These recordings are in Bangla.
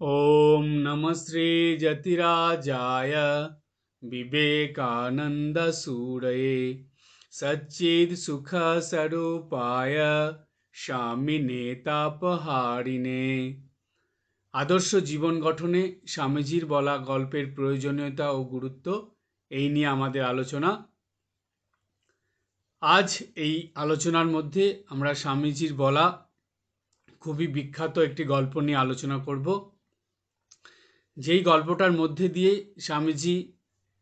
ॐ नमः श्रीजतिराजाय विवेकानन्दसूरये सच्चित्सुखस्वरूपाय স্বামী তাপহারিণে আদর্শ জীবন গঠনে স্বামীজির বলা গল্পের প্রয়োজনীয়তা ও গুরুত্ব এই নিয়ে আমাদের আলোচনা আজ এই আলোচনার মধ্যে আমরা স্বামীজির বলা খুবই বিখ্যাত একটি গল্প নিয়ে আলোচনা করব যেই গল্পটার মধ্যে দিয়ে স্বামীজি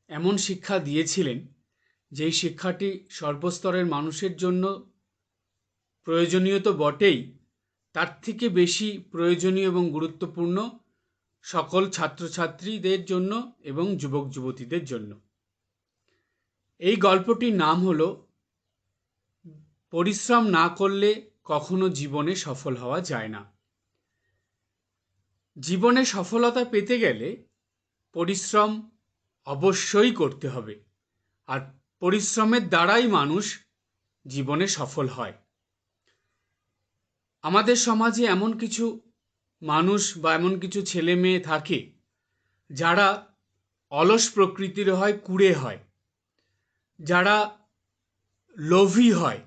এমন শিক্ষা দিয়েছিলেন, যেই শিক্ষাটি সর্বস্তরের মানুষের জন্য প্রয়োজনীয় তো বটেই, তার থেকে বেশি প্রয়োজনীয় এবং গুরুত্বপূর্ণ সকল ছাত্রছাত্রীদের জন্য এবং যুবক যুবতীদের জন্য। এই গল্পটির নাম হল, পরিশ্রম না করলে কখনো জীবনে সফল হওয়া যায় না। জীবনে সফলতা পেতে গেলে পরিশ্রম অবশ্যই করতে হবে। আর পরিশ্রমের দ্বারাই মানুষ জীবনে সফল হয়। আমাদের সমাজে এমন কিছু মানুষ বা এমন কিছু ছেলে মেয়ে থাকে, যারা অলস প্রকৃতির হয়, কুড়ে হয়। যারা লোভী হয়।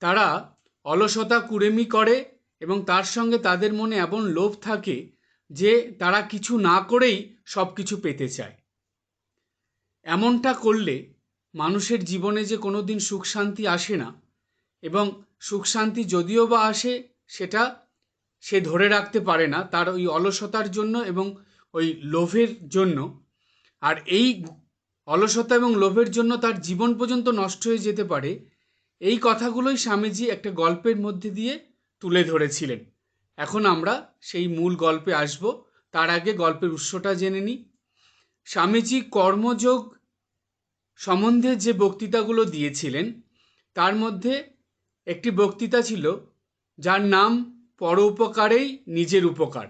তারা অলসতা কুড়েমি করে এবং তার সঙ্গে তাদের মনে এমন লোভ থাকে যে তারা কিছু না করেই সব কিছু পেতে চায়। এমনটা করলে মানুষের জীবনে যে কোনো দিন সুখ শান্তি আসে না এবং সুখ শান্তি যদিও বা আসে, সেটা সে ধরে রাখতে পারে না তার ওই অলসতার জন্য এবং ওই লোভের জন্য। আর এই অলসতা এবং লোভের জন্য তার জীবন পর্যন্ত নষ্ট হয়ে যেতে পারে, এই কথাগুলোই স্বামীজি একটা গল্পের মধ্যে দিয়ে তুলে ধরেছিলেন। এখন আমরা সেই মূল গল্পে আসব। তার আগে গল্পের উৎসটা জেনে নিই। স্বামীজি কর্মযোগ সম্বন্ধে যে বক্তৃতাগুলো দিয়েছিলেন, তার মধ্যে একটি বক্তৃতা ছিল, যার নাম পর উপকারেই নিজের উপকার।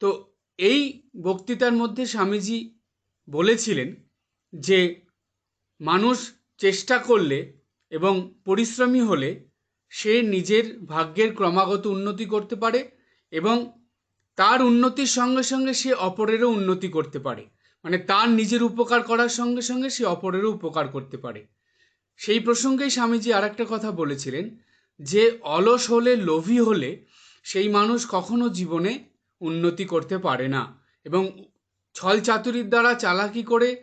তো এই বক্তৃতার মধ্যে স্বামীজি বলেছিলেন যে, মানুষ চেষ্টা করলে এবং পরিশ্রমী হলে সে নিজের ভাগ্যের ক্রমাগত উন্নতি করতে পারে এবং তার উন্নতির সঙ্গে সঙ্গে সে অপরেরও উন্নতি করতে পারে। মানে তার নিজের উপকার করার সঙ্গে সঙ্গে সে অপরেরও উপকার করতে পারে। সেই প্রসঙ্গেই স্বামীজি আর একটা কথা বলেছিলেন যে, অলস হলে লোভী হলে সেই মানুষ কখনো জীবনে উন্নতি করতে পারে না এবং ছল চাতুরির দ্বারা চালাকি করে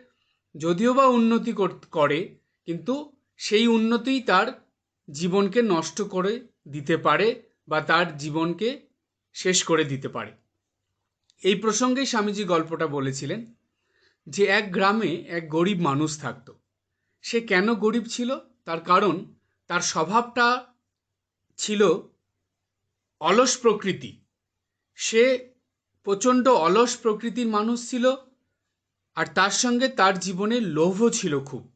যদিও বা উন্নতি করে, কিন্তু সেই উন্নতিই তার জীবনকে নষ্ট করে দিতে পারে বা তার জীবনকে শেষ করে দিতে পারে। এই প্রসঙ্গেই স্বামীজি গল্পটা বলেছিলেন যে এক গ্রামে এক গরিব মানুষ থাকতো। সে কেন গরিব ছিল? তার কারণ তার স্বভাবটা ছিল অলস প্রকৃতি। সে প্রচণ্ড অলস প্রকৃতির মানুষ ছিল আর তার সঙ্গে তার জীবনে লোভও ছিল খুব।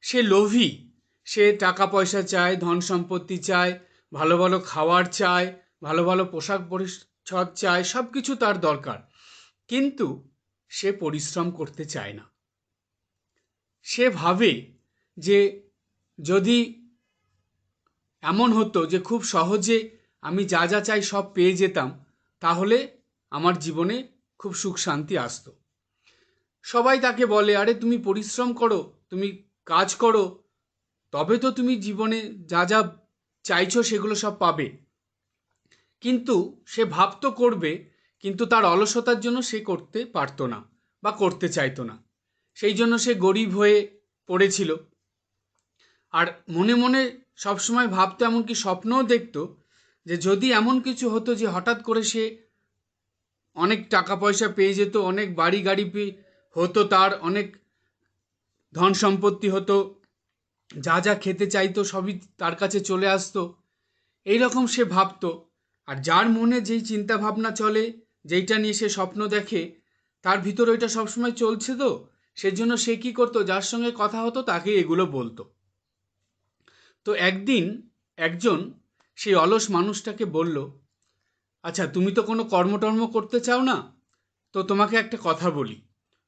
সে লোভী সে টাকা পয়সা চায়, ধন সম্পত্তি চায়, ভালো ভালো খাওয়ার চায়, ভালো ভালো পোশাক পরিচ্ছদ চায় সব কিছু তার দরকার। কিন্তু সে পরিশ্রম করতে চায় না। সে ভাবে যে যদি এমন হতো যে খুব সহজে আমি যা যা চাই সব পেয়ে যেতাম, তাহলে আমার জীবনে খুব সুখ শান্তি আসতো। সবাই তাকে বলে, আরে তুমি পরিশ্রম করো, তুমি কাজ করো তবে তো তুমি জীবনে যা যা চাইছো সেগুলো সব পাবে। কিন্তু সে ভাব তো করবে, কিন্তু তার অলসতার জন্য সে করতে পারতো না বা করতে চাইতো না। সেই জন্য সে গরিব হয়ে পড়েছিল। আর মনে মনে সবসময় ভাবতো, এমনকি স্বপ্নও দেখতো যে যদি এমন কিছু হতো যে হঠাৎ করে সে অনেক টাকা পয়সা পেয়ে যেত, অনেক বাড়ি গাড়ি হতো, তার অনেক ধন সম্পত্তি হতো যা যা খেতে চাইতো সবই তার কাছে চলে আসতো। এই রকম সে ভাবতো। আর যার মনে যেই চিন্তা ভাবনা চলে, যেইটা নিয়ে সে স্বপ্ন দেখে, তার ভিতর ওইটা সবসময় চলছে তো? সেজন্য সে কী করতো? যার সঙ্গে কথা হতো তাকে এগুলো বলতো। তো একদিন একজন সেই অলস মানুষটাকে বলল আচ্ছা তুমি তো কোনো কর্মটর্ম করতে চাও না? তো তোমাকে একটা কথা বলি।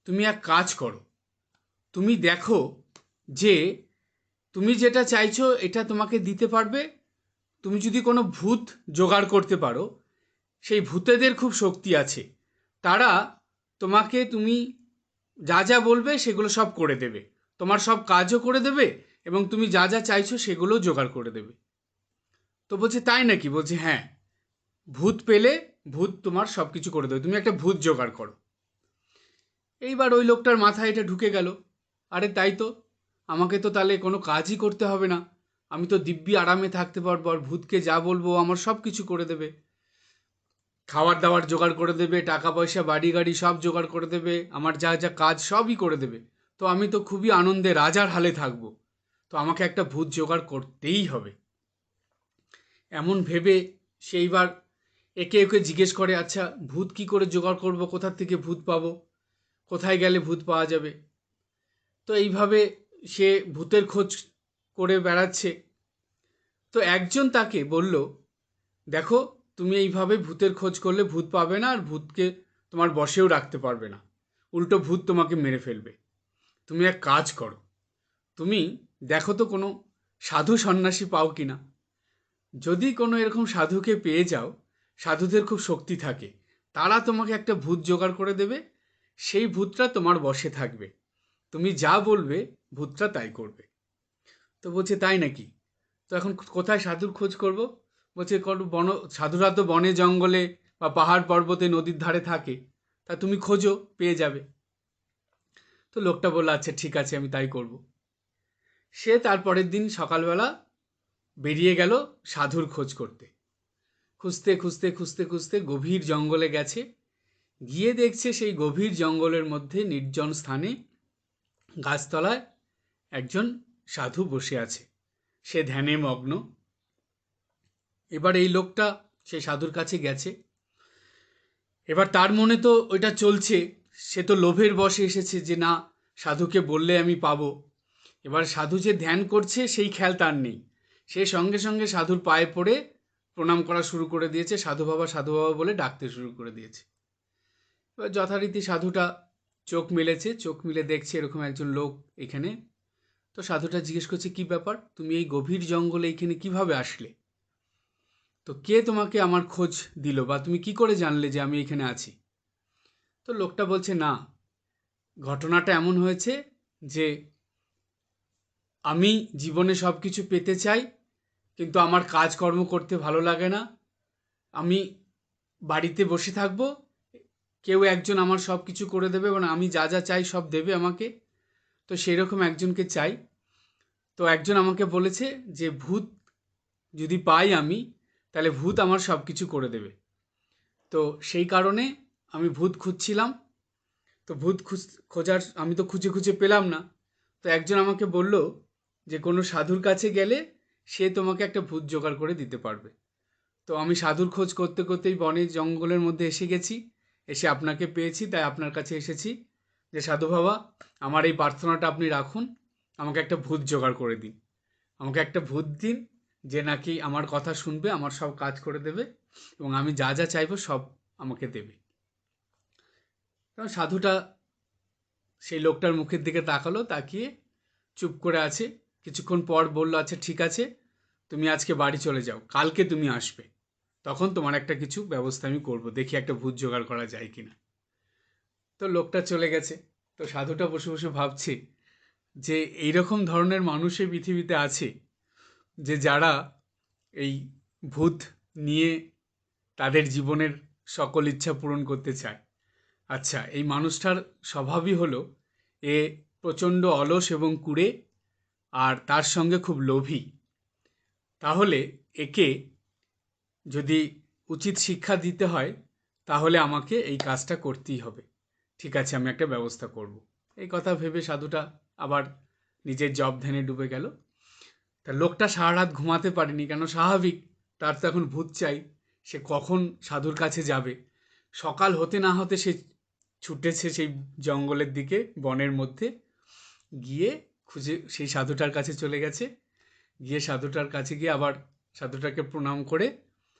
তুমি এক কাজ করো। তুমি দেখো যে তুমি যেটা চাইছো, এটা তোমাকে দিতে পারবে। তুমি যদি কোনো ভূত জোগাড় করতে পারো, সেই ভূতেদের খুব শক্তি আছে। তারা তোমাকে, তুমি যা যা বলবে, সেগুলো সব করে দেবে। তোমার সব কাজও করে দেবে এবং তুমি যা যা চাইছো সেগুলোও জোগাড় করে দেবে। তো বলছে, তাই নাকি? বলছে হ্যাঁ। ভূত পেলে ভূত তোমার সব কিছু করে দেবে। তুমি একটা ভূত জোগাড় করো। এইবার ওই লোকটার মাথায় এটা ঢুকে গেল। আরে, তাই তো। আমাকে তো তাহলে কোনো কাজই করতে হবে না। আমি তো দিব্যি আরামে থাকতে পারব আর ভূতকে যা বলব আমার সব কিছু করে দেবে। খাবার দাবার জোগাড় করে দেবে, টাকা পয়সা, বাড়ি গাড়ি সব জোগাড় করে দেবে, আমার যা যা কাজ সবই করে দেবে। তো আমি তো খুবই আনন্দে রাজার হালে থাকব। তো আমাকে একটা ভূত জোগাড় করতেই হবে। এমন ভেবে সেইবার একে একে জিজ্ঞেস করে আচ্ছা ভূত কি করে জোগাড় করব? কোথার থেকে ভূত পাবো? কোথায় গেলে ভূত পাওয়া যাবে? তো এইভাবে সে ভূতের খোঁজ করে বেড়াচ্ছে। তো একজন তাকে বলল, দেখো, তুমি এইভাবে ভূতের খোঁজ করলে ভূত পাবে না আর ভূতকে তোমার বসেও রাখতে পারবে না। উল্টো ভূত তোমাকে মেরে ফেলবে। তুমি এক কাজ করো। তুমি দেখো তো কোনো সাধু সন্ন্যাসী পাও কি না। যদি কোনো এরকম সাধুকে পেয়ে যাও, সাধুদের খুব শক্তি থাকে, তারা তোমাকে একটা ভূত জোগাড় করে দেবে। সেই ভূতটা তোমার বসে থাকবে। তুমি যা বলবে ভূতটা তাই করবে। তো বলছে, তাই নাকি? তো এখন কোথায় সাধুর খোঁজ করব? বলছে কোনো বন সাধুরা তো বনে জঙ্গলে বা পাহাড় পর্বতে নদীর ধারে থাকে, তা তুমি খোঁজো, পেয়ে যাবে। তো লোকটা বলল আচ্ছা ঠিক আছে, আমি তাই করব। সে তারপরের দিন সকালবেলা বেরিয়ে গেল সাধুর খোঁজ করতে। খুঁজতে খুঁজতে খুঁজতে খুঁজতে গভীর জঙ্গলে গেছে। গিয়ে দেখছে সেই গভীর জঙ্গলের মধ্যে নির্জন স্থানে গাছতলায় একজন সাধু বসে আছে। সে ধ্যানে মগ্ন। এবার এই লোকটা, সে সাধুর কাছে গেছে। এবার তার মনে তো ওইটা চলছে। সে তো লোভের বসে এসেছে যে, না, সাধুকে বললে আমি পাবো। এবার সাধু যে ধ্যান করছে, সেই খেয়াল তার নেই। সে সঙ্গে সঙ্গে সাধুর পায়ে পড়ে প্রণাম করা শুরু করে দিয়েছে। সাধু বাবা সাধু বাবা বলে ডাকতে শুরু করে দিয়েছে। এবার যথারীতি সাধুটা চোখ মেলেছে। চোখ মিলে দেখছে এরকম একজন লোক এখানে। তো সাধুটা জিজ্ঞেস করছে, কি ব্যাপার? তুমি এই গভীর জঙ্গলে এইখানে কীভাবে আসলে? তো কে তোমাকে আমার খোঁজ দিল বা তুমি কি করে জানলে যে আমি এখানে আছি? তো লোকটা বলছে, না, ঘটনাটা এমন হয়েছে যে আমি জীবনে সব কিছু পেতে চাই, কিন্তু আমার কাজকর্ম করতে ভালো লাগে না। আমি বাড়িতে বসে থাকব, কেউ একজন আমার সব কিছু করে দেবে এবং আমি যা যা চাই সব দেবে আমাকে। তো সেই রকম একজনকে চাই। তো একজন আমাকে বলেছে যে, ভূত যদি পাই আমি, তাহলে ভূত আমার সব কিছু করে দেবে। তো সেই কারণে আমি ভূত খুঁজছিলাম। তো ভূত খুঁজ, খোঁজার, আমি তো খুঁজে খুঁজে পেলাম না। তো একজন আমাকে বলল যে, কোনো সাধুর কাছে গেলে সে তোমাকে একটা ভূত জোগাড় করে দিতে পারবে। তো আমি সাধুর খোঁজ করতে করতেই বনে জঙ্গলের মধ্যে এসে গেছি। এসে আপনাকে পেয়েছি, তাই আপনার কাছে এসেছি। যে, সাধু বাবা, আমার এই প্রার্থনাটা আপনি রাখুন। আমাকে একটা ভূত জোগাড় করে দিন। আমাকে একটা ভূত দিন যে নাকি আমার কথা শুনবে, আমার সব কাজ করে দেবে এবং আমি যা যা চাইব সব আমাকে দেবে। কারণ সাধুটা সেই লোকটার মুখের দিকে তাকালো, তাকিয়ে চুপ করে আছে। কিছুক্ষণ পর বলল আচ্ছা ঠিক আছে, তুমি আজকে বাড়ি চলে যাও। কালকে তুমি আসবে। তখন তোমার একটা কিছু ব্যবস্থা আমি করব। দেখি একটা ভূত জোগাড় করা যায় কি না তো লোকটা চলে গেছে। তো সাধুটা বসে বসে ভাবছে যে এইরকম ধরনের মানুষ এই পৃথিবীতে আছে যে যারা এই ভূত নিয়ে তাদের জীবনের সকল ইচ্ছা পূরণ করতে চায়। আচ্ছা এই মানুষটার স্বভাবই হলো এ প্রচণ্ড অলস এবং কুড়ে আর তার সঙ্গে খুব লোভী। তাহলে একে যদি উচিত শিক্ষা দিতে হয়, তাহলে আমাকে এই কাজটা করতেই হবে। ঠিক আছে, আমি একটা ব্যবস্থা করব। এই কথা ভেবে সাধুটা আবার নিজের জব ধ্যানে ডুবে গেল। তা লোকটা সারা রাত ঘুমাতে পারেনি কেন? স্বাভাবিক, তার তো এখন ভূত চাই। সে কখন সাধুর কাছে যাবে? সকাল হতে না হতে সে ছুটেছে সেই জঙ্গলের দিকে, বনের মধ্যে। গিয়ে খুঁজে সেই সাধুটার কাছে চলে গেছে। গিয়ে সাধুটার কাছে গিয়ে আবার সাধুটাকে প্রণাম করে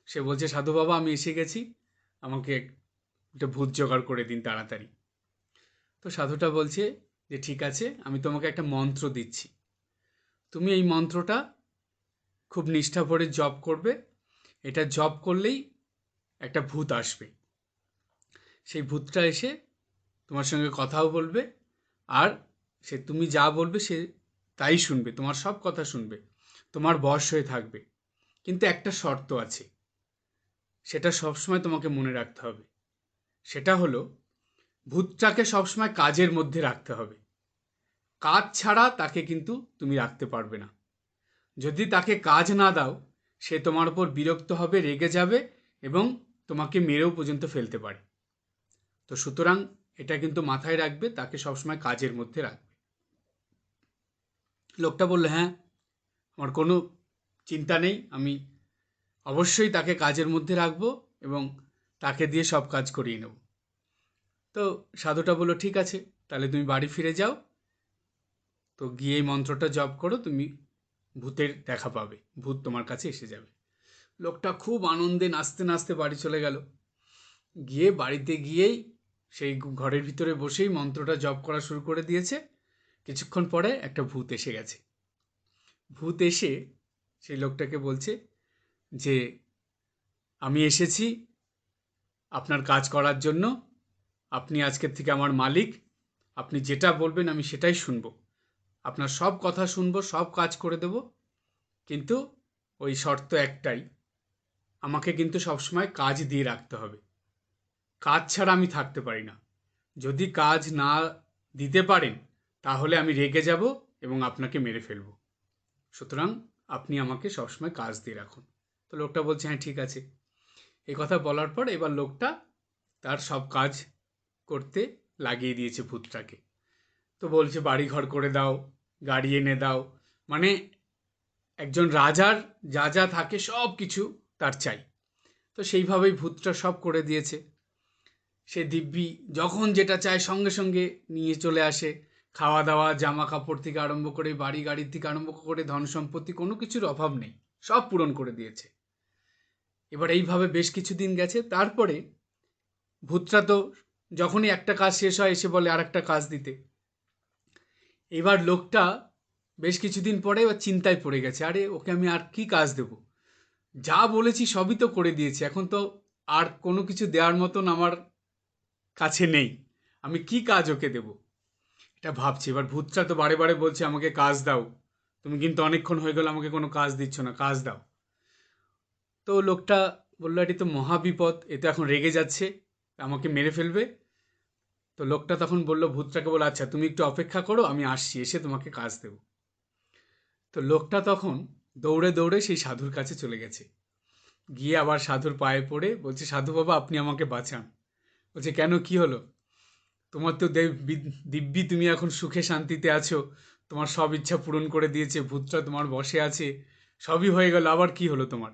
সে বলছে, সাধু বাবা, আমি এসে গেছি। আমাকে একটা ভূত জোগাড় করে দিন তাড়াতাড়ি। তো সাধুটা বলছে যে, ঠিক আছে, আমি তোমাকে একটা মন্ত্র দিচ্ছি। তুমি এই মন্ত্রটা খুব নিষ্ঠা ভরে জপ করবে। এটা জপ করলেই একটা ভূত আসবে। সেই ভূতটা এসে তোমার সঙ্গে কথাও বলবে আর সে তুমি যা বলবে সে তাই শুনবে, তোমার সব কথা শুনবে, তোমার বশ হয়ে থাকবে। কিন্তু একটা শর্ত আছে, সেটা সবসময় তোমাকে মনে রাখতে হবে। সেটা হলো ভূতটাকে সবসময় কাজের মধ্যে রাখতে হবে। কাজ ছাড়া তাকে কিন্তু তুমি রাখতে পারবে না। যদি তাকে কাজ না দাও, সে তোমার উপর বিরক্ত হবে, রেগে যাবে এবং তোমাকে মেরেও পর্যন্ত ফেলতে পারে। তো সুতরাং এটা কিন্তু মাথায় রাখবে, তাকে সবসময় কাজের মধ্যে রাখবে। লোকটা বলল হ্যাঁ আমার কোনো চিন্তা নেই, আমি অবশ্যই তাকে কাজের মধ্যে রাখব এবং তাকে দিয়ে সব কাজ করিয়ে নেব। তো সাধুটা বলল, ঠিক আছে, তাহলে তুমি বাড়ি ফিরে যাও। তো গিয়ে মন্ত্রটা জপ করো, তুমি ভূতের দেখা পাবে, ভূত তোমার কাছে এসে যাবে। লোকটা খুব আনন্দে নাচতে নাচতে বাড়ি চলে গেল। গিয়ে বাড়িতে গিয়েই সেই ঘরের ভিতরে বসেই মন্ত্রটা জপ করা শুরু করে দিয়েছে। কিছুক্ষণ পরে একটা ভূত এসে গেছে। ভূত এসে সেই লোকটাকে বলছে যে, আমি এসেছি আপনার কাজ করার জন্য। আপনি আজকের থেকে আমার মালিক। আপনি যেটা বলবেন আমি সেটাই শুনব। আপনার সব কথা শুনব, সব কাজ করে দেব। কিন্তু ওই শর্ত একটাই, আমাকে কিন্তু সবসময় কাজ দিয়ে রাখতে হবে। কাজ ছাড়া আমি থাকতে পারি না। যদি কাজ না দিতে পারেন, তাহলে আমি রেগে যাব এবং আপনাকে মেরে ফেলব। সুতরাং আপনি আমাকে সবসময় কাজ দিয়ে রাখুন। তো লোকটা বলছে হ্যাঁ ঠিক আছে। এই কথা বলার পর এবার লোকটা তার সব কাজ করতে লাগিয়ে দিয়েছে ভূতটাকে। তো বলছে বাড়ি ঘর করে দাও, গাড়ি এনে দাও। মানে একজন রাজার যা যা থাকে সব কিছু তার চাই। তো সেইভাবেই ভূতটা সব করে দিয়েছে। সে দিব্যি যখন যেটা চায় সঙ্গে সঙ্গে নিয়ে চলে আসে। খাওয়া দাওয়া, জামা কাপড় থেকে আরম্ভ করে, বাড়ি গাড়ির থেকে আরম্ভ করে, ধন সম্পত্তি, কোনো কিছুর অভাব নেই। সব পূরণ করে দিয়েছে। এবার এইভাবে বেশ কিছুদিন গেছে। তারপরে ভূতটা তো যখনই একটা কাজ শেষ হয়, এসে বলে আর একটা কাজ দিতে। এবার লোকটা বেশ কিছুদিন পরে এবার চিন্তায় পড়ে গেছে, আরে, ওকে আমি আর কি কাজ দেব? যা বলেছি সবই তো করে দিয়েছি, এখন তো আর কোনো কিছু দেওয়ার মতন আমার কাছে নেই। আমি কি কাজ ওকে দেব? এটা ভাবছি। এবার ভূতটা তো বারে বারে বলছে, আমাকে কাজ দাও। তুমি কিন্তু অনেকক্ষণ হয়ে গেল, আমাকে কোনো কাজ দিচ্ছ না, কাজ দাও। তো লোকটা বলল এটি তো মহাবিপদ, এ তো এখন রেগে যাচ্ছে। আমাকে মেরে ফেলবে? তো লোকটা তখন বলল, ভূতটাকে বলো আচ্ছা তুমি একটু অপেক্ষা করো, আমি আসছি, এসে তোমাকে কাজ দেব। তো লোকটা তখন দৌড়ে দৌড়ে সেই সাধুর কাছে চলে গেছে। গিয়ে আবার সাধুর পায়ে পড়ে বলছে, সাধু বাবা, আপনি আমাকে বাঁচান। বলছে, কেন? কি হলো? তোমার তো দেব, দিব্যি, তুমি এখন সুখে শান্তিতে আছো। তোমার সব ইচ্ছা পূরণ করে দিয়েছে, ভূতটা তোমার বসে আছে। সবই হয়ে গেল, আবার কি হলো তোমার?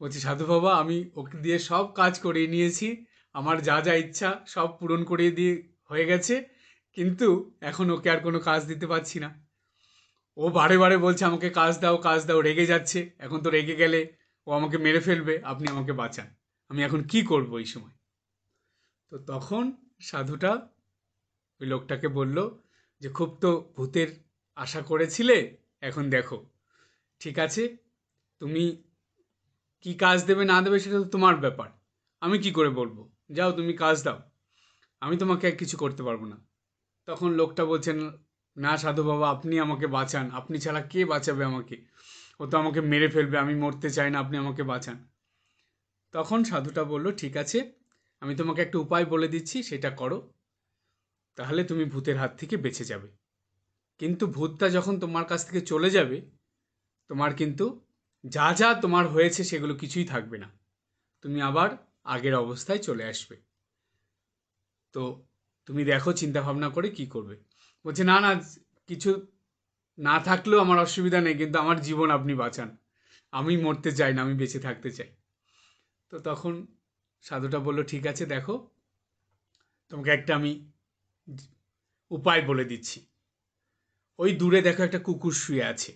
বলছি, সাধু বাবা, আমি ওকে দিয়ে সব কাজ করিয়ে নিয়েছি। আমার যা যা ইচ্ছা সব পূরণ করিয়ে দিয়ে হয়ে গেছে, কিন্তু এখন ওকে আর কোনো কাজ দিতে পারছি না। ও বারে বারে বলছে, আমাকে কাজ দাও কাজ দাও, রেগে যাচ্ছে। এখন তো রেগে গেলে ও আমাকে মেরে ফেলবে, আপনি আমাকে বাঁচান। আমি এখন কি করব এই সময়? তো তখন সাধুটা ওই লোকটাকে বলল যে, খুব তো ভূতের আশা করেছিলে, এখন দেখো। ঠিক আছে, তুমি কি কাজ দেবে না দেবে সেটা তো তোমার ব্যাপার। আমি কি করে বলব? যাও তুমি কাজ দাও। আমি তোমাকে আর কিছু করতে পারব না। তখন লোকটা বলছেন, না সাধু বাবা, আপনি আমাকে বাঁচান। আপনি ছাড়া কে বাঁচাবে আমাকে? ও তো আমাকে মেরে ফেলবে, আমি মরতে চাই না, আপনি আমাকে বাঁচান। তখন সাধুটা বলল, ঠিক আছে, আমি তোমাকে একটা উপায় বলে দিচ্ছি, সেটা করো। তাহলে তুমি ভূতের হাত থেকে বেঁচে যাবে। কিন্তু ভূতটা যখন তোমার কাছ থেকে চলে যাবে, তোমার কিন্তু যা যা তোমার হয়েছে সেগুলো কিছুই থাকবে না। তুমি আবার আগের অবস্থায় চলে আসবে। তো তুমি দেখো চিন্তা ভাবনা করে কি করবে। বলছে, না না, কিছু না থাকলেও আমার অসুবিধা নেই, কিন্তু আমার জীবন আপনি বাঁচান। আমি মরতে চাই না, আমি বেঁচে থাকতে চাই। তো তখন সাধুটা বলল, ঠিক আছে, দেখো, তোমাকে একটা আমি উপায় বলে দিচ্ছি। ওই দূরে দেখো একটা কুকুর শুয়ে আছে।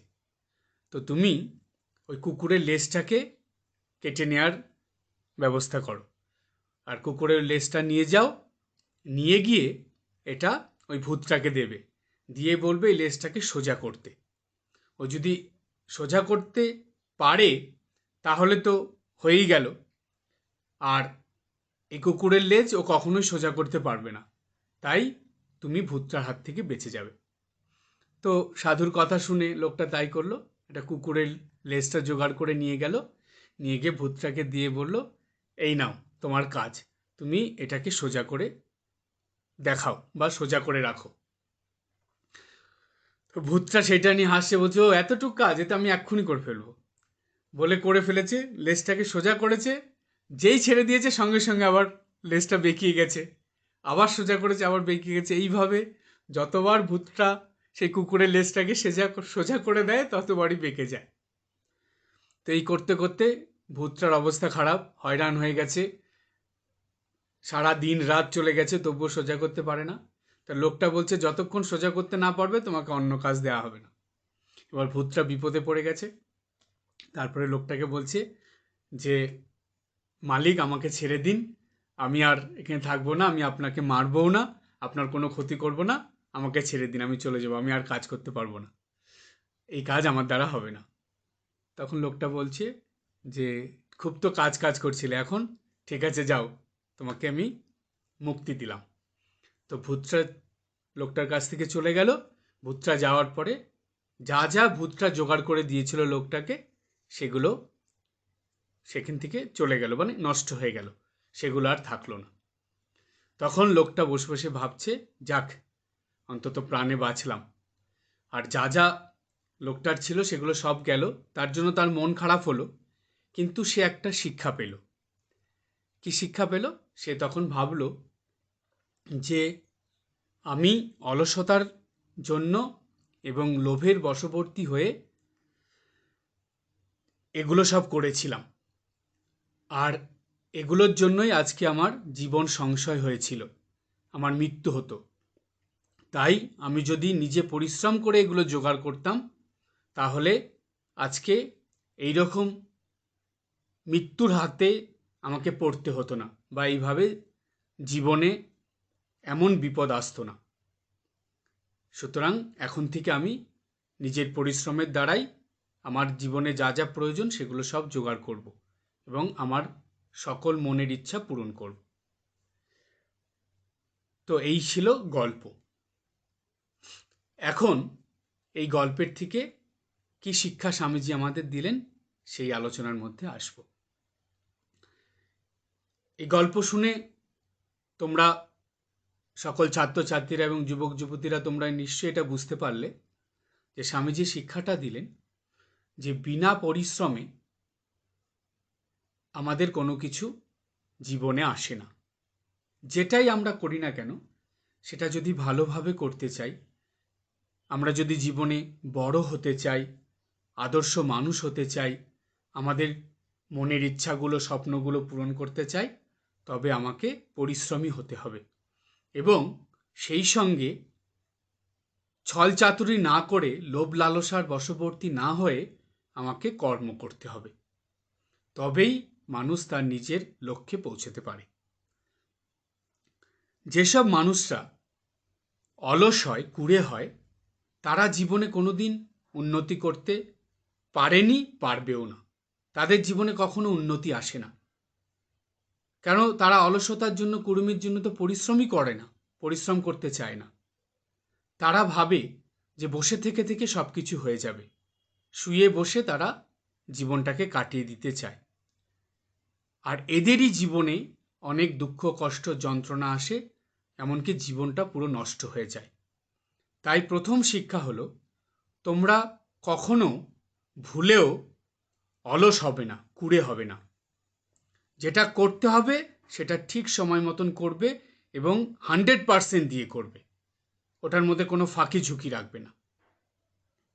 তো তুমি ওই কুকুরের লেজটাকে কেটে নেওয়ার ব্যবস্থা করো। আর কুকুরের লেজটা নিয়ে যাও, নিয়ে গিয়ে এটা ওই ভূতটাকে দেবে। দিয়ে বলবে এই লেজটাকে সোজা করতে। ও যদি সোজা করতে পারে, তাহলে তো হয়েই গেল। আর এই কুকুরের লেজ ও কখনোই সোজা করতে পারবে না। তাই তুমি ভূতটার হাত থেকে বেঁচে যাবে। তো সাধুর কথা শুনে লোকটা তাই করল। একটা কুকুরের লেজটা জোগাড় করে নিয়ে গেল। নিয়ে গিয়ে ভূতটাকে দিয়ে বলল এই নাও, তোমার কাজ। তুমি এটাকে সোজা করে দেখাও বা সোজা করে রাখো। ভূতটা সেটা নিয়ে হাসছে, বলছে, ও, এতটুকু কাজ এটা আমি এক্ষুনি করে ফেলব। বলে করে ফেলেছে, লেজটাকে সোজা করেছে, যেই ছেড়ে দিয়েছে, সঙ্গে সঙ্গে আবার লেজটা বেঁকিয়ে গেছে। আবার সোজা করেছে, আবার বেঁকিয়ে গেছে। এইভাবে যতবার ভূতটা সেই কুকুরের লেজটাকে সেজা, সোজা করে দেয়, ততবারই বেঁকে যায়। তো এই করতে করতে ভূতটার অবস্থা খারাপ, হয়রান হয়ে গেছে। সারা দিন রাত চলে গেছে, তবুও সোজা করতে পারে না। তা লোকটা বলছে, যতক্ষণ সোজা করতে না পারবে, তোমাকে অন্য কাজ দেওয়া হবে না। এবার ভূতটা বিপদে পড়ে গেছে। তারপরে লোকটাকে বলছে যে, মালিক, আমাকে ছেড়ে দিন। আমি আর এখানে থাকব না, আমি আপনাকে মারবও না, আপনার কোনো ক্ষতি করব না, আমাকে ছেড়ে দিন, আমি চলে যাব, আমি আর কাজ করতে পারব না। এই কাজ আমার দ্বারা হবে না। তখন লোকটা বলছে যে খুব তো কাজ কাজ করছিলে, এখন ঠিক আছে যাও, তোমাকে আমি মুক্তি দিলাম। তো ভূতরা লোকটার কাছ থেকে চলে গেল, ভূতরা যাওয়ার পরে যা যা ভূতরা জোগাড় করে দিয়েছিল লোকটাকে, সেগুলো সেখান থেকে চলে গেল মানে নষ্ট হয়ে গেল, সেগুলো আর থাকল না। তখন লোকটা বসে বসে ভাবছে, যাক, অন্তত প্রাণে বাঁচলাম। আর যা যা লোকটার ছিল সেগুলো সব গেল, তার জন্য তার মন খারাপ হলো। কিন্তু সে একটা শিক্ষা পেল। কি শিক্ষা পেল? সে তখন ভাবল যে আমি অলসতার জন্য এবং লোভের বশবর্তী হয়ে এগুলো সব করেছিলাম। আর এগুলোর জন্যই আজকে আমার জীবন সংশয় হয়েছিল। আমার মৃত্যু হতো। তাই আমি যদি নিজে পরিশ্রম করে এগুলো জোগাড় করতাম, তাহলে আজকে এই রকম মৃত্যুর হাতে আমাকে পড়তে হতো না বা এইভাবে জীবনে এমন বিপদ আসতো না। সুতরাং এখন থেকে আমি নিজের পরিশ্রমের দ্বারাই আমার জীবনে যা যা প্রয়োজন সেগুলো সব জোগাড় করব এবং আমার সকল মনের ইচ্ছা পূরণ করব। তো এই ছিল গল্প। এখন এই গল্পের থেকে কি শিক্ষা স্বামীজি আমাদের দিলেন সেই আলোচনার মধ্যে আসব। এই গল্প শুনে তোমরা সকল ছাত্রছাত্রীরা এবং যুবক যুবতীরা তোমরা নিশ্চয়ই এটা বুঝতে পারলে যে স্বামীজি শিক্ষাটা দিলেন যে বিনা পরিশ্রমে আমাদের কোনো কিছু জীবনে আসে না। যেটাই আমরা করি না কেন, সেটা যদি ভালোভাবে করতে চাই, আমরা যদি জীবনে বড় হতে চাই, আদর্শ মানুষ হতে চাই, আমাদের মনের ইচ্ছাগুলো, স্বপ্নগুলো পূরণ করতে চাই তবে আমাকে পরিশ্রমী হতে হবে। এবং সেই সঙ্গে ছল চাতুরি না করে লোভ লালসার বশবর্তী না হয়ে আমাকে কর্ম করতে হবে। তবেই মানুষ তার নিজের লক্ষ্যে পৌঁছতে পারে। যেসব মানুষরা অলস হয়, কুড়ে হয়, তারা জীবনে কোনো দিন উন্নতি করতে পারেনি, পারবেও না। তাদের জীবনে কখনো উন্নতি আসে না। কেন তারা অলসতার জন্য, কুড়ুমির জন্য তো পরিশ্রমই করে না, পরিশ্রম করতে চায় না। তারা ভাবে যে বসে থেকে থেকে সব কিছু হয়ে যাবে। শুয়ে বসে তারা জীবনটাকে কাটিয়ে দিতে চায়। আর এদেরই জীবনে অনেক দুঃখ, কষ্ট, যন্ত্রণা আসে, এমনকি জীবনটা পুরো নষ্ট হয়ে যায়। তাই প্রথম শিক্ষা হলো, তোমরা কখনো ভুলেও অলস হবে না, কুড়ে হবে না। যেটা করতে হবে, সেটা ঠিক সময় মতন করবে এবং হান্ড্রেড পারসেন্ট দিয়ে করবে। ওটার মধ্যে কোনো ফাঁকি ঝুঁকি রাখবে না।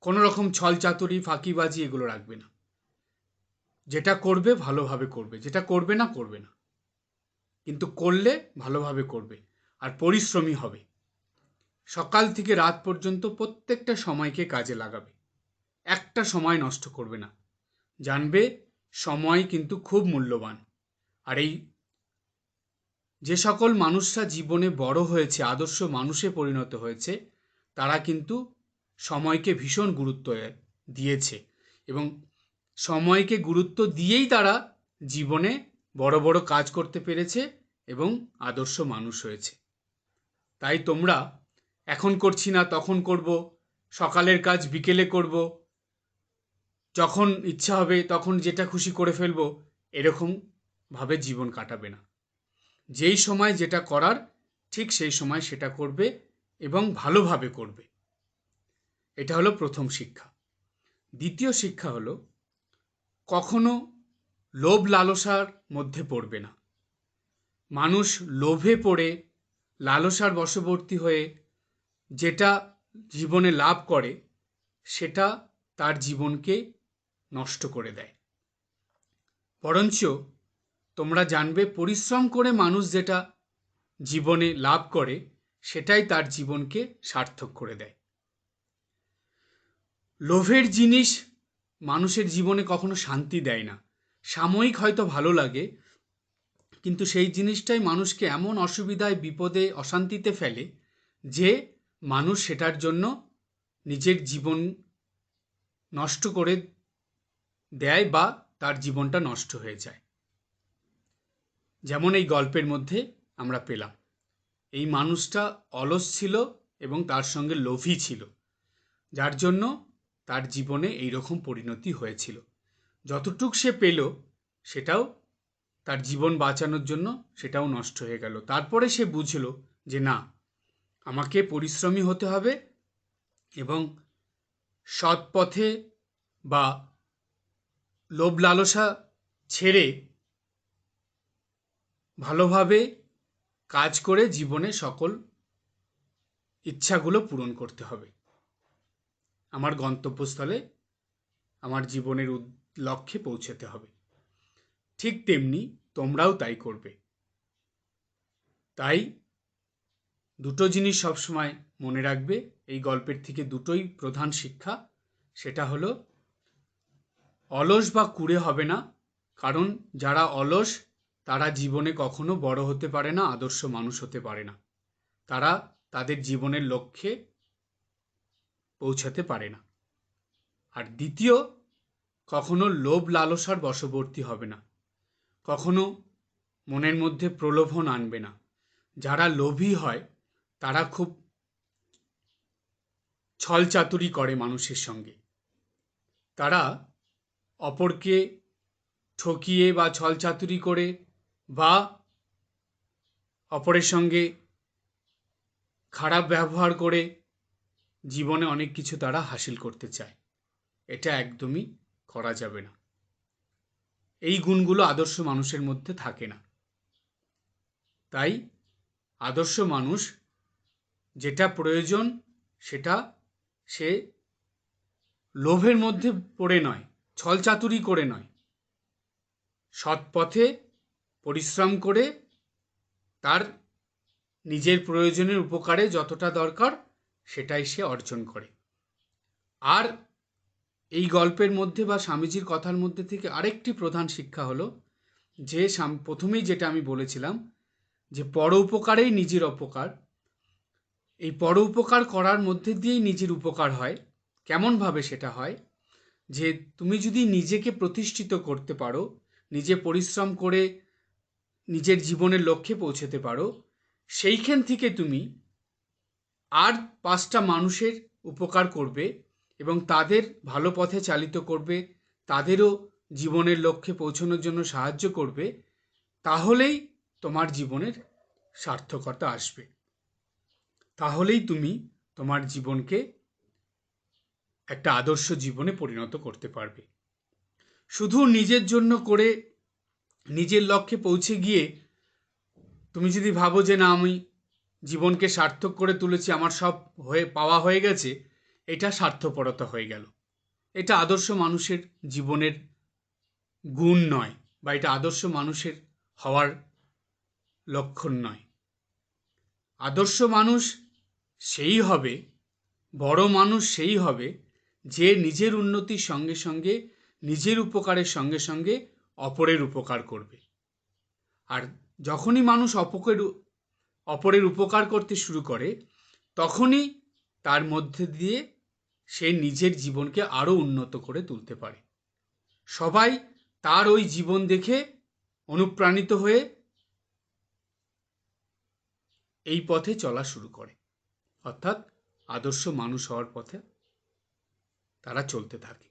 কোনো রকম ছল চাতুরি, ফাঁকিবাজি এগুলো রাখবে না। যেটা করবে, ভালোভাবে করবে। যেটা করবে না করবে না। কিন্তু করলে, ভালোভাবে করবে। আর পরিশ্রমী হবে। সকাল থেকে রাত পর্যন্ত প্রত্যেকটা সময়কে কাজে লাগাবে। একটা সময় নষ্ট করবে না। জানবে, সময় কিন্তু খুব মূল্যবান। আর এই যে সকল মানুষরা জীবনে বড় হয়েছে, আদর্শ মানুষে পরিণত হয়েছে, তারা কিন্তু সময়কে ভীষণ গুরুত্ব দিয়েছে এবং সময়কে গুরুত্ব দিয়েই তারা জীবনে বড় বড় কাজ করতে পেরেছে এবং আদর্শ মানুষ হয়েছে। তাই তোমরা এখন করছি না, তখন করব, সকালের কাজ বিকেলে করব, যখন ইচ্ছা হবে তখন যেটা খুশি করে ফেলব, এরকম ভাবে জীবন কাটাবে না। যেই সময় যেটা করার, ঠিক সেই সময় সেটা করবে এবং ভালোভাবে করবে। এটা হলো প্রথম শিক্ষা। দ্বিতীয় শিক্ষা হলো, কখনো লোভ লালসার মধ্যে পড়বে না। মানুষ লোভে পড়ে, লালসার বশবর্তী হয়ে যেটা জীবনে লাভ করে, সেটা তার জীবনকে নষ্ট করে দেয়। বরঞ্চ তোমরা জানবে পরিশ্রম করে মানুষ যেটা জীবনে লাভ করে, সেটাই তার জীবনকে সার্থক করে দেয়। লোভের জিনিস মানুষের জীবনে কখনো শান্তি দেয় না। সাময়িক হয়তো ভালো লাগে, কিন্তু সেই জিনিসটাই মানুষকে এমন অসুবিধায়, বিপদে, অশান্তিতে ফেলে যে মানুষ সেটার জন্য নিজের জীবন নষ্ট করে দেয় বা তার জীবনটা নষ্ট হয়ে যায়। যেমন এই গল্পের মধ্যে আমরা পেলাম। এই মানুষটা অলস ছিল এবং তার সঙ্গে লোভী ছিল, যার জন্য তার জীবনে এই রকম পরিণতি হয়েছিল। যতটুক সে পেল, সেটাও তার জীবন বাঁচানোর জন্য সেটাও নষ্ট হয়ে গেল। তারপরে সে বুঝলো যে না, আমাকে পরিশ্রমী হতে হবে এবং সৎ পথে বা লোভ লালসা ছেড়ে ভালোভাবে কাজ করে জীবনে সকল ইচ্ছাগুলো পূরণ করতে হবে। আমার গন্তব্যস্থলে আমার জীবনের লক্ষ্যে পৌঁছতে হবে। ঠিক তেমনি তোমরাও তাই করবে। তাই দুটো জিনিস সবসময় মনে রাখবে। এই গল্পের থেকে দুটোই প্রধান শিক্ষা। সেটা হলো, অলস বা কুড়ে হবে না। কারণ যারা অলস তারা জীবনে কখনো বড় হতে পারে না, আদর্শ মানুষ হতে পারে না। তারা তাদের জীবনের লক্ষ্যে পৌঁছাতে পারে না। আর দ্বিতীয়, কখনো লোভ লালসার বশবর্তী হবে না। কখনো মনের মধ্যে প্রলোভন আনবে না। যারা লোভী হয়, তারা খুব ছলচাতুরি করে মানুষের সঙ্গে। তারা অপরকে ঠকিয়ে বা ছলচাতুরি করে বা অপরের সঙ্গে খারাপ ব্যবহার করে জীবনে অনেক কিছু তারা হাসিল করতে চায়। এটা একদমই করা যাবে না। এই গুণগুলো আদর্শ মানুষের মধ্যে থাকে না। তাই আদর্শ মানুষ যেটা প্রয়োজন সেটা সে লোভের মধ্যে পড়ে নয়, ছলচাতুরি করে নয়। সৎ পথে পরিশ্রম করে তার নিজের প্রয়োজনের উপকারে যতটা দরকার সেটাই সে অর্জন করে। আর এই গল্পের মধ্যে বা স্বামীজির কথার মধ্যে থেকে আরেকটি প্রধান শিক্ষা হলো যে প্রথমেই যেটা আমি বলেছিলাম যে পর উপকারেই নিজের অপকার। এই পর উপকার করার মধ্যে দিয়েই নিজের উপকার হয়। কেমনভাবে সেটা হয়? যে তুমি যদি নিজেকে প্রতিষ্ঠিত করতে পারো, নিজে পরিশ্রম করে নিজের জীবনের লক্ষ্যে পৌঁছতে পারো। সেইখান থেকে তুমি আর পাঁচটা মানুষের উপকার করবে এবং তাদের ভালো পথে চালিত করবে, তাদেরও জীবনের লক্ষ্যে পৌঁছানোর জন্য সাহায্য করবে, তাহলেই তোমার জীবনের সার্থকতা আসবে। তাহলেই তুমি তোমার জীবনকে একটা আদর্শ জীবনে পরিণত করতে পারবে। শুধু নিজের জন্য করে নিজের লক্ষ্যে পৌঁছে গিয়ে তুমি যদি ভাবো যে না, আমি জীবনকে সার্থক করে তুলেছি, আমার সব হয়ে, পাওয়া হয়ে গেছে, এটা স্বার্থপরতা হয়ে গেল। এটা আদর্শ মানুষের জীবনের গুণ নয়, বা এটা আদর্শ মানুষের হওয়ার লক্ষণ নয়। আদর্শ মানুষ সেই হবে, বড় মানুষ সেই হবে, যে নিজের উন্নতির সঙ্গে সঙ্গে, নিজের উপকারের সঙ্গে সঙ্গে অপরের উপকার করবে। আর যখনই মানুষ অপকের অপরের উপকার করতে শুরু করে, তখনই তার মধ্যে দিয়ে সে নিজের জীবনকে আরও উন্নত করে তুলতে পারে। সবাই তার ওই জীবন দেখে অনুপ্রাণিত হয়ে এই পথে চলা শুরু করে। অর্থাৎ আদর্শ মানুষ হওয়ার পথে তারা চলতে থাকে।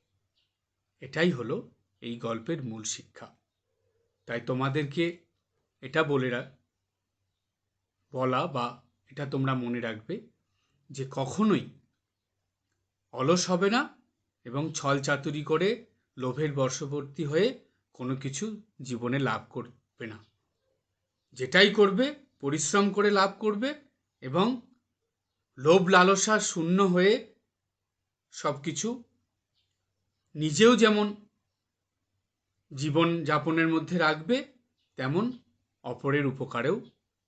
এটাই হলো এই গল্পের মূল শিক্ষা। তাই তোমাদেরকে এটা বলে বলা বা এটা তোমরা মনে রাখবে যে কখনোই অলস হবে না এবং ছল চাতুরি করে লোভের বর্ষবর্তী হয়ে কোনো কিছু জীবনে লাভ করবে না। যেটাই করবে, পরিশ্রম করে লাভ করবে এবং লোভ লালসা শূন্য হয়ে সব কিছু নিজেও যেমন জীবন যাপনের মধ্যে রাখবে, তেমন অপরের উপকারেও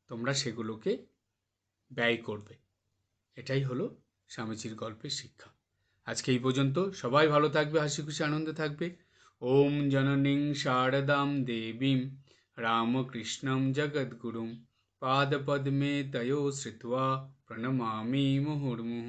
তোমরা সেগুলোকে ব্যয় করবে। এটাই হলো স্বামীজির গল্পের শিক্ষা। আজকে এই পর্যন্ত। সবাই ভালো থাকবে, হাসি খুশি, আনন্দে থাকবে। ওম জননীং শারদাম দেবীম রামকৃষ্ণম জগদ্গুরুম। পাদপদ্মে তয়ো শ্রিত্বা প্রণমামি মুহুর্মুহু।